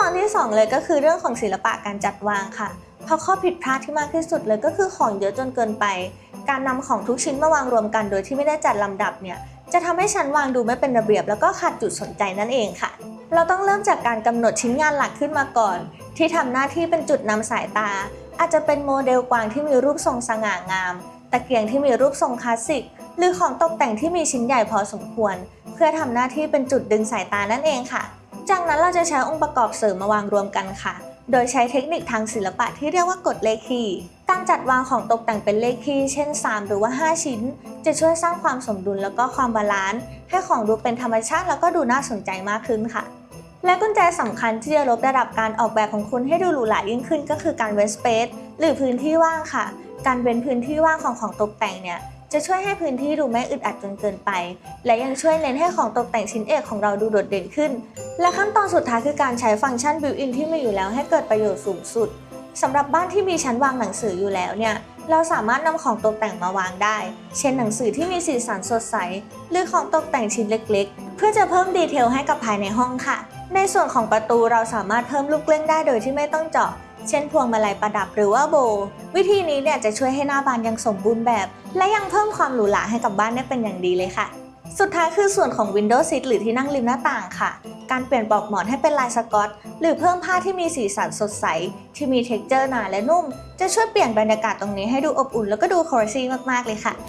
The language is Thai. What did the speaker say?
ตอนที่ 2 เลยก็คือเรื่องของศิลปะการจัดวางค่ะเพราะข้อผิดพลาดที่มากที่สุดเลยก็คือของเยอะจนเกินไป การนำของทุกชิ้นมาวางรวมกันโดยที่ไม่ได้จัดลำดับเนี่ยจะทำให้ชั้นวางดูไม่เป็นระเบียบ แล้วก็ขาดจุดสนใจนั่นเองค่ะ เราต้องเริ่มจากการกำหนดชิ้นงานหลักขึ้นมาก่อน ที่ทำหน้าที่เป็นจุดนำสายตา อาจจะเป็นโมเดลกวางที่มีรูปทรงสง่างาม ตะเกียงที่มีรูปทรงคลาสสิก หรือของตกแต่งที่มีชิ้นใหญ่พอสมควร เพื่อทำหน้าที่เป็นจุดดึงสายตานั่นเองค่ะ จากนั้นเราจะใช้องค์ประกอบเสริมมาวางรวมกันค่ะ โดยใช้เทคนิคทางศิลปะที่เรียกว่ากฎเลขคี่การจัดวางของตกแต่งเป็นเลขคี่เช่น 3 หรือว่า 5 ชิ้น จะช่วยสร้างความสมดุลแล้วก็ความบาลานซ์ให้ของดูเป็นธรรมชาติแล้วก็ดูน่าสนใจมากขึ้นค่ะ และกุญแจสำคัญที่จะลดระดับการออกแบบของคุณให้ดูหรูหรายิ่งขึ้น ก็คือการเว้นสเปซหรือพื้นที่ว่างค่ะ การเว้นพื้นที่ว่างของของตกแต่งเนี่ยจะช่วยให้พื้นที่ดูไม่อึดอัดจนเกินไป และยังช่วยเน้นให้ของตกแต่งชิ้นเอกของเราดูโดดเด่นขึ้น และขั้นตอนสุดท้ายคือการใช้ฟังก์ชัน built-in ที่มีอยู่แล้วให้เกิดประโยชน์สูงสุดสำหรับบ้านที่มีชั้นวางหนังสืออยู่แล้วเนี่ยเราสามารถนำของตกแต่งมาวางได้ เช่นหนังสือที่มีสีสันสดใส หรือของตกแต่งชิ้นเล็ก เพื่อจะเพิ่มดีเทลให้กับภายในห้องค่ะ ในส่วนของประตูเราสามารถเพิ่มลูกเล่นได้โดยที่ไม่ต้องเจาะ เช่นพวงมาลัยประดับหรือว่าโบว์วิธีนี้เนี่ยจะช่วยให้หน้าบ้านยังสมบูรณ์แบบ และยังเพิ่มความหรูหราให้กับบ้านได้เป็นอย่างดีเลยค่ะ สุดท้ายคือส่วนของ Windows Seat หรือที่นั่งริมหน้าต่างค่ะ การเปลี่ยนปลอกหมอนให้เป็นลายสกอต หรือเพิ่มผ้าที่มีสีสันสดใส ที่มีเท็กเจอร์หนาและนุ่ม จะช่วยเปลี่ยนบรรยากาศตรงนี้ให้ดูอบอุ่นแล้วก็ดูคอร์ซี่มากๆเลยค่ะ